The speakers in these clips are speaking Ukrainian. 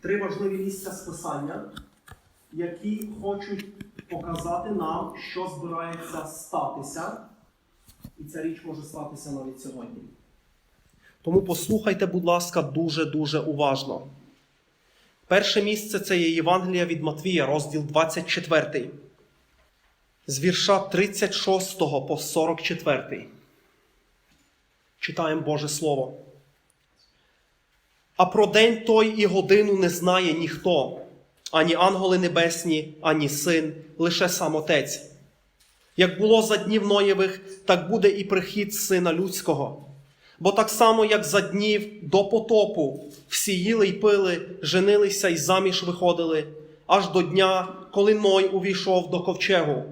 три важливі місця списання, які хочуть показати нам, що збирається статися. І ця річ може статися навіть сьогодні. Тому послухайте, будь ласка, дуже-дуже уважно. Перше місце це є Євангелія від Матвія, розділ 24, з вірша 36 по 44. Читаємо Боже Слово. А про день той і годину не знає ніхто, ані ангели небесні, ані син, лише сам Отець. Як було за днів Ноєвих, так буде і прихід Сина Людського. Бо так само, як за днів до потопу всі їли й пили, женилися й заміж виходили, аж до дня, коли Ной увійшов до ковчегу.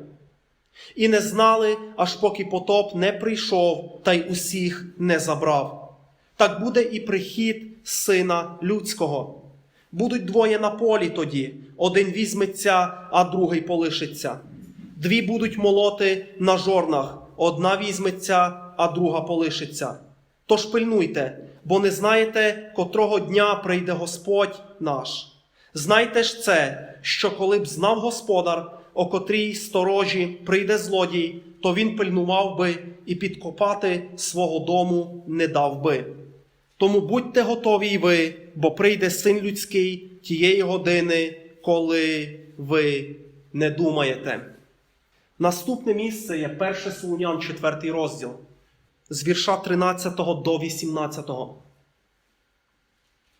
І не знали, аж поки потоп не прийшов та й усіх не забрав. Так буде і прихід Сина Людського. Будуть двоє на полі тоді, один візьметься, а другий полишиться. Дві будуть молоти на жорнах, одна візьметься, а друга полишиться. Тож пильнуйте, бо не знаєте, котрого дня прийде Господь наш. Знайте ж це, що коли б знав господар, о котрій сторожі прийде злодій, то він пильнував би і підкопати свого дому не дав би. Тому будьте готові й ви, бо прийде син людський тієї години, коли ви не думаєте. Наступне місце є 1 Солунян, 4 розділ, з вірша 13 до 18.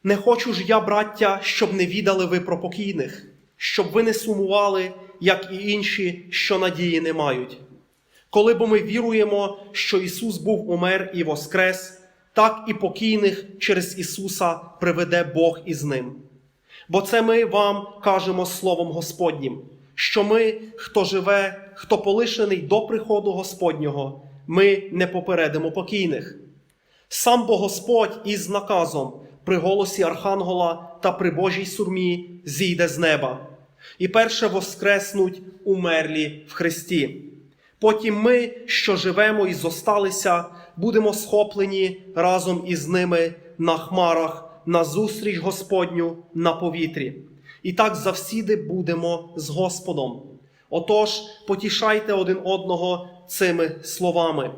Не хочу ж я, браття, щоб не відали ви про покійних, щоб ви не сумували, як і інші, що надії не мають. Коли бо ми віруємо, що Ісус був умер і воскрес, так і покійних через Ісуса приведе Бог із ним. Бо це ми вам кажемо Словом Господнім, що ми, хто живе, хто полишений до приходу Господнього, ми не попередимо покійних. Сам бо Господь із наказом при голосі Архангела та при Божій сурмі зійде з неба, і перше воскреснуть умерлі в Христі. Потім ми, що живемо і зосталися, будемо схоплені разом із ними на хмарах, на зустріч Господню на повітрі. І так завсіди будемо з Господом. Отож, потішайте один одного цими словами.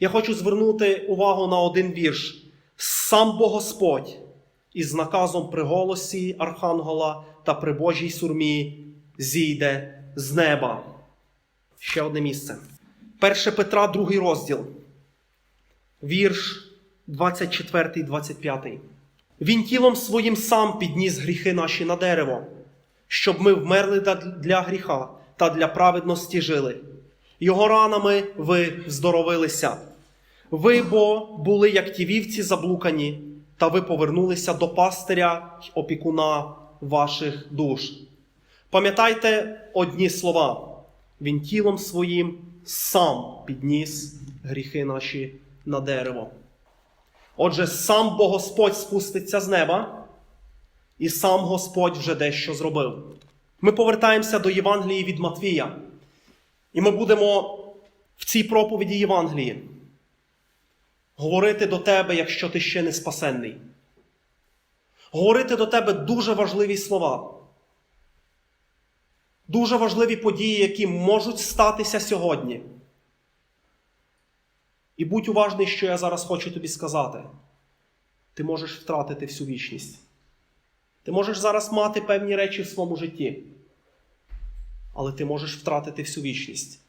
Я хочу звернути увагу на один вірш. Сам бо Господь із наказом при голосі Архангела та при Божій сурмі зійде з неба. Ще одне місце. 1 Петра, другий розділ, вірш 24, 25. Він тілом своїм сам підніс гріхи наші на дерево, щоб ми вмерли для гріха та для праведності жили. Його ранами ви здоровилися. Ви бо були, як ті вівці заблукані, та ви повернулися до пастиря й опікуна ваших душ. Пам'ятайте одні слова. Він тілом своїм сам підніс гріхи наші на дерево. Отже, сам бо Господь спуститься з неба, і сам Господь вже дещо зробив. Ми повертаємося до Євангелії від Матвія, і ми будемо в цій проповіді Євангелії говорити до тебе, якщо ти ще не спасенний. Говорити до тебе дуже важливі слова. Дуже важливі події, які можуть статися сьогодні. І будь уважний, що я зараз хочу тобі сказати. Ти можеш втратити всю вічність. Ти можеш зараз мати певні речі в своєму житті, але ти можеш втратити всю вічність.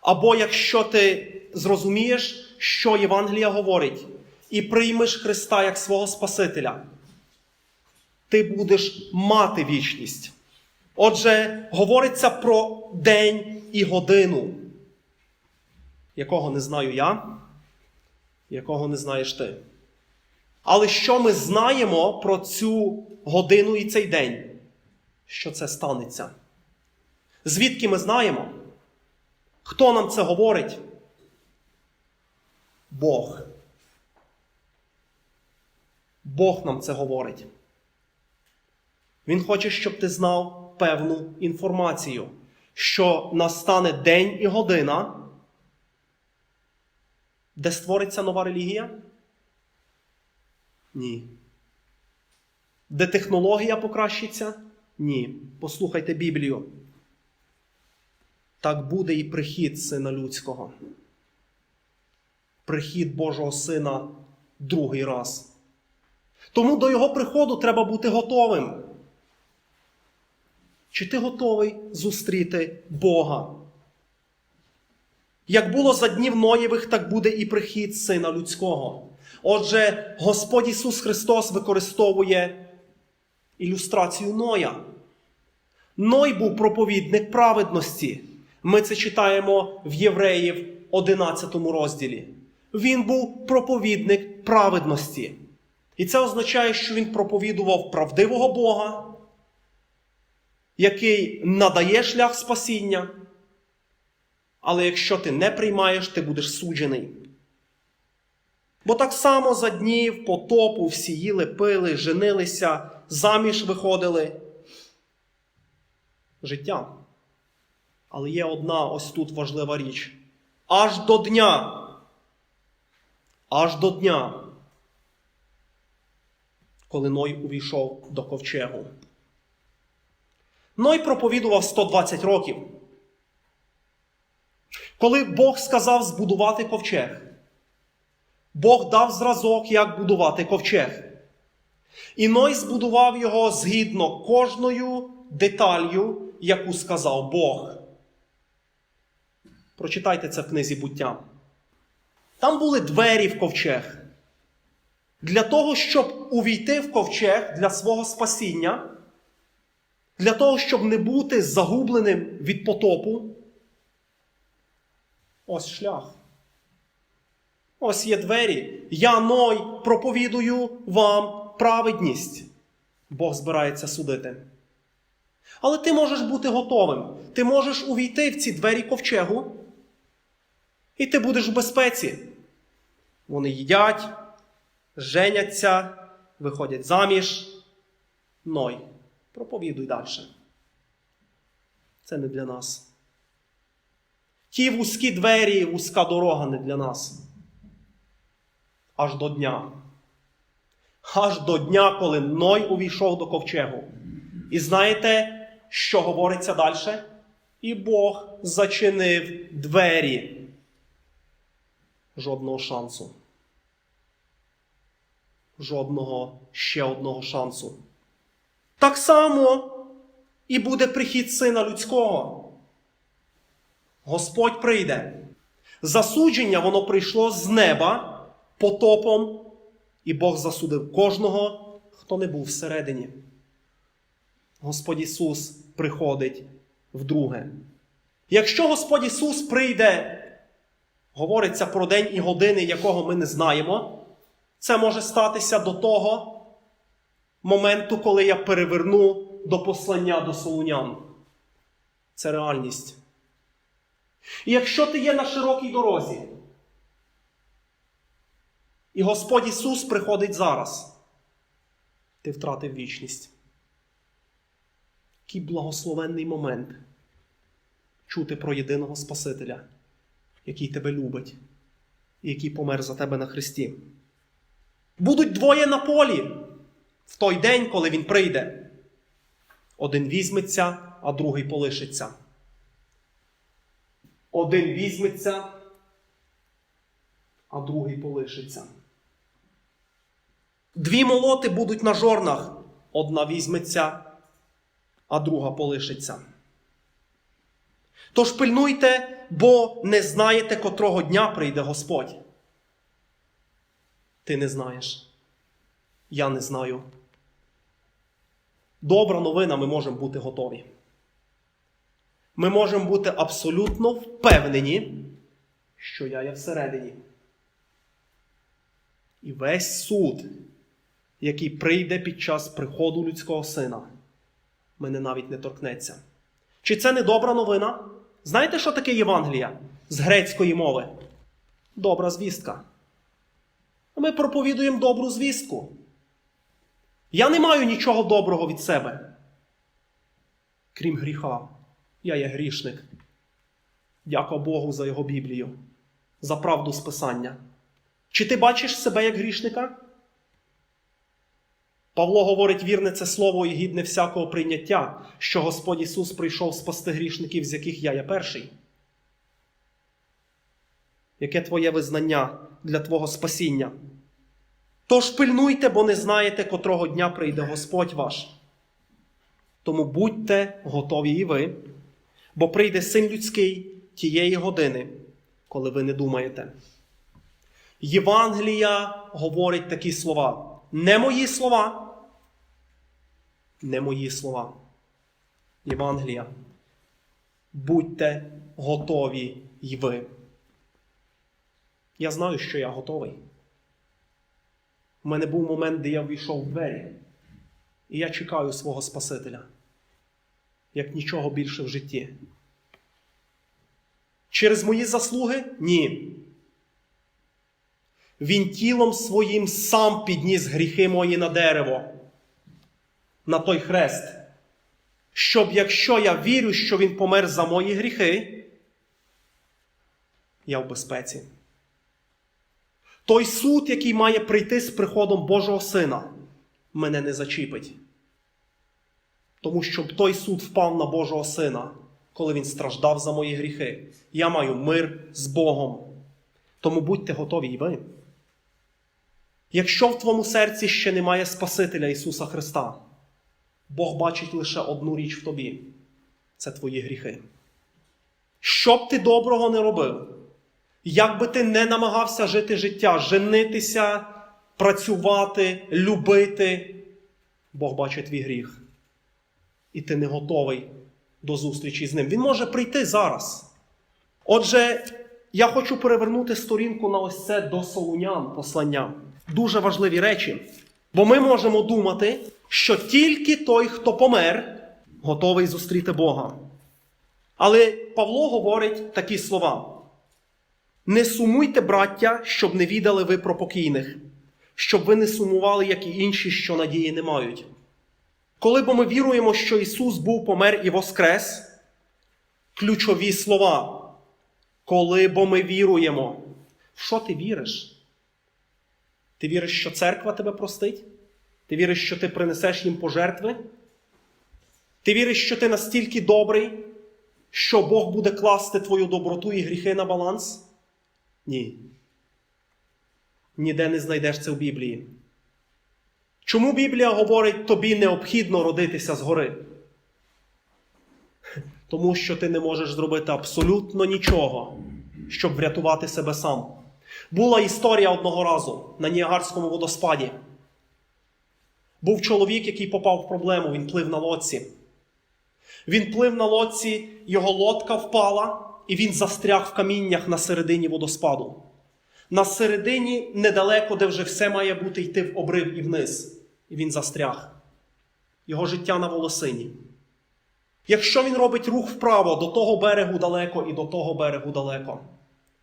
Або якщо ти зрозумієш, що Євангелія говорить, і приймеш Христа як свого Спасителя, ти будеш мати вічність. Отже, говориться про день і годину, якого не знаю я, якого не знаєш ти. Але що ми знаємо про цю годину і цей день? Що це станеться? Звідки ми знаємо? Хто нам це говорить? Бог. Бог нам це говорить. Він хоче, щоб ти знав певну інформацію, що настане день і година, де створиться нова релігія? Ні. Де технологія покращиться? Ні. Послухайте Біблію. Так буде і прихід Сина Людського. Прихід Божого Сина другий раз. Тому до Його приходу треба бути готовим. Чи ти готовий зустріти Бога? Як було за днів Ноєвих, так буде і прихід Сина Людського. Отже, Господь Ісус Христос використовує ілюстрацію Ноя. Ной був проповідник праведності. Ми це читаємо в Євреїв 11 розділі. Він був проповідник праведності. І це означає, що він проповідував правдивого Бога, який надає шлях спасіння. Але якщо ти не приймаєш, ти будеш суджений. Бо так само за днів потопу всі їли, пили, женилися, заміж виходили. Життя. Але є одна ось тут важлива річ. Аж до дня. Аж до дня, коли Ной увійшов до ковчегу. Ной проповідував 120 років. Коли Бог сказав збудувати ковчег, Бог дав зразок, як будувати ковчег. І Ной збудував його згідно кожною деталью, яку сказав Бог. Прочитайте це в книзі буття. Там були двері в ковчег. Для того, щоб увійти в ковчег для свого спасіння, для того, щоб не бути загубленим від потопу. Ось шлях. Ось є двері. Я Ной проповідую вам праведність. Бог збирається судити. Але ти можеш бути готовим. Ти можеш увійти в ці двері ковчегу, і ти будеш в безпеці. Вони їдять, женяться, виходять заміж. Ной. Проповідуй далі. Це не для нас. Ті вузькі двері, вузька дорога не для нас. Аж до дня. Аж до дня, коли Ной увійшов до ковчегу. І знаєте, що говориться далі? І Бог зачинив двері. Жодного шансу. Жодного ще одного шансу. Так само і буде прихід Сина Людського. Господь прийде. Засудження воно прийшло з неба потопом, і Бог засудив кожного, хто не був всередині. Господь Ісус приходить вдруге. Якщо Господь Ісус прийде, говориться про день і години, якого ми не знаємо, це може статися до того моменту, коли я переверну до послання до Солунян. Це реальність. І якщо ти є на широкій дорозі, і Господь Ісус приходить зараз, ти втратив вічність. Який благословенний момент чути про єдиного Спасителя, який тебе любить і який помер за тебе на Христі. Будуть двоє на полі в той день, коли Він прийде. Один візьметься, а другий полишиться. Один візьметься, а другий полишиться. Дві молоти будуть на жорнах. Одна візьметься, а друга полишиться. Тож пильнуйте, бо не знаєте, котрого дня прийде Господь. Ти не знаєш. Я не знаю. Добра новина, ми можемо бути готові. Ми можемо бути абсолютно впевнені, що я є всередині. І весь суд, який прийде під час приходу людського сина, мене навіть не торкнеться. Чи це не добра новина? Знаєте, що таке Євангелія з грецької мови? Добра звістка. Ми проповідуємо добру звістку. Я не маю нічого доброго від себе. Крім гріха. Я є грішник. Дяка Богу за його Біблію, за правду Списання. Чи ти бачиш себе як грішника? Павло говорить вірне це слово і гідне всякого прийняття, що Господь Ісус прийшов спасти грішників, з яких я є перший. Яке твоє визнання для Твого спасіння? Тож пильнуйте, бо не знаєте, котрого дня прийде Господь ваш. Тому будьте готові і ви, бо прийде син людський тієї години, коли ви не думаєте. Євангелія говорить такі слова. Не мої слова. Не мої слова. Євангелія. Будьте готові й ви. Я знаю, що я готовий. У мене був момент, де я ввійшов в двері, і я чекаю свого Спасителя, як нічого більше в житті. Через мої заслуги? Ні. Він тілом своїм сам підніс гріхи мої на дерево, на той хрест. Щоб якщо я вірю, що Він помер за мої гріхи, я в безпеці. Той суд, який має прийти з приходом Божого Сина, мене не зачіпить. Тому що той суд впав на Божого Сина, коли він страждав за мої гріхи. Я маю мир з Богом. Тому будьте готові і ви. Якщо в твоєму серці ще немає Спасителя Ісуса Христа, Бог бачить лише одну річ в тобі це твої гріхи. Що б ти доброго не робив, як би ти не намагався жити життя, женитися, працювати, любити, Бог бачить твій гріх. І ти не готовий до зустрічі з ним. Він може прийти зараз. Отже, я хочу перевернути сторінку на ось це до Солунян послання. Дуже важливі речі. Бо ми можемо думати, що тільки той, хто помер, готовий зустріти Бога. Але Павло говорить такі слова. Не сумуйте, браття, щоб не відали ви про покійних, щоб ви не сумували, як і інші, що надії не мають. Коли бо ми віруємо, що Ісус був помер і воскрес, ключові слова. Коли бо ми віруємо, в що ти віриш? Ти віриш, що церква тебе простить? Ти віриш, що ти принесеш їм пожертви? Ти віриш, що ти настільки добрий, що Бог буде класти твою доброту і гріхи на баланс? Ні. Ніде не знайдеш це в Біблії. Чому Біблія говорить, тобі необхідно родитися згори? Тому що ти не можеш зробити абсолютно нічого, щоб врятувати себе сам. Була історія одного разу на Ніагарському водоспаді. Був чоловік, який попав в проблему, він плив на лодці. Він плив на лодці, його лодка впала, і він застряг в каміннях на середині водоспаду. На середині недалеко, де вже все має бути йти в обрив і вниз. І він застряг. Його життя на волосині. Якщо він робить рух вправо до того берегу далеко і до того берегу далеко.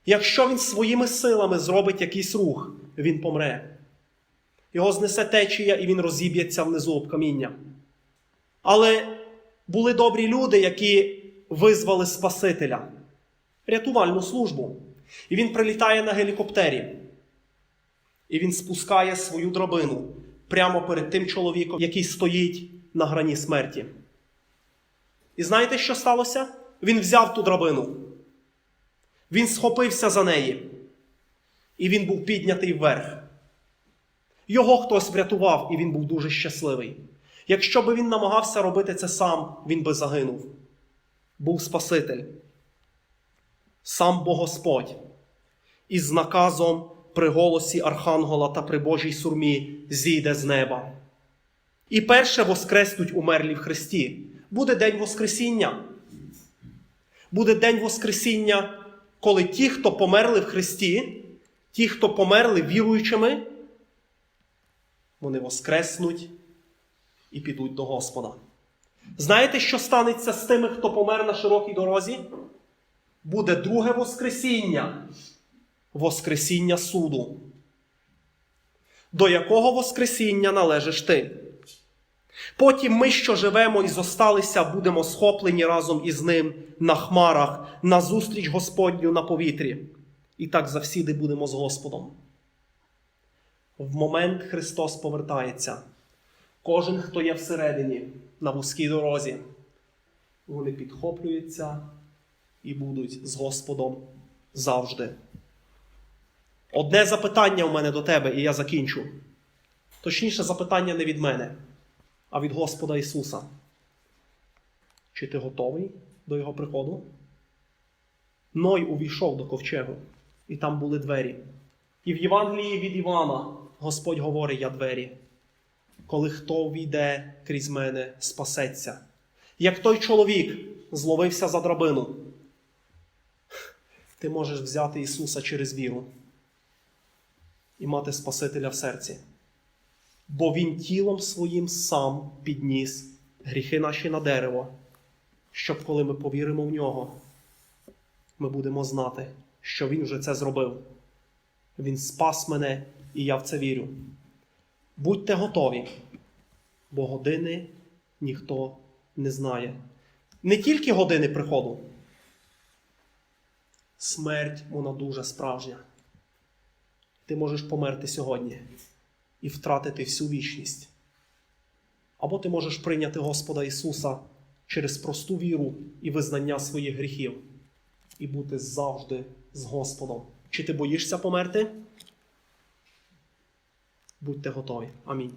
Якщо він своїми силами зробить якийсь рух, він помре. Його знесе течія і він розіб'ється внизу об каміння. Але були добрі люди, які визвали Спасителя, рятувальну службу. І він прилітає на гелікоптері. І він спускає свою драбину прямо перед тим чоловіком, який стоїть на грані смерті. І знаєте, що сталося? Він взяв ту драбину. Він схопився за неї. І він був піднятий вверх. Його хтось врятував, і він був дуже щасливий. Якщо би він намагався робити це сам, він би загинув. Був Спаситель. Сам Бог Господь. Із наказом при голосі Архангела та при Божій сурмі зійде з неба. І перше воскреснуть умерлі в Христі. Буде День Воскресіння. Буде День Воскресіння, коли ті, хто померли в Христі, ті, хто померли віруючими, вони воскреснуть і підуть до Господа. Знаєте, що станеться з тими, хто помер на широкій дорозі? Буде друге Воскресіння. Воскресіння суду. До якого Воскресіння належиш ти? Потім ми, що живемо і зосталися, будемо схоплені разом із ним на хмарах, на зустріч Господню на повітрі. І так завсіди будемо з Господом. В момент Христос повертається. Кожен, хто є всередині, на вузькій дорозі, вони підхоплюються і будуть з Господом завжди. Одне запитання у мене до тебе, і я закінчу. Точніше, запитання не від мене, а від Господа Ісуса. Чи ти готовий до Його приходу? Ной увійшов до ковчегу, і там були двері. І в Євангелії від Івана Господь говорить: Я двері. Коли хто війде крізь мене, спасеться. Як той чоловік зловився за драбину, ти можеш взяти Ісуса через віру і мати Спасителя в серці. Бо Він тілом своїм сам підніс гріхи наші на дерево, щоб коли ми повіримо в нього, ми будемо знати, що Він вже це зробив. Він спас мене, і я в це вірю. Будьте готові, бо години ніхто не знає. Не тільки години приходу. Смерть вона дуже справжня. Ти можеш померти сьогодні і втратити всю вічність. Або ти можеш прийняти Господа Ісуса через просту віру і визнання своїх гріхів і бути завжди з Господом. Чи ти боїшся померти? Будьте готові. Амінь.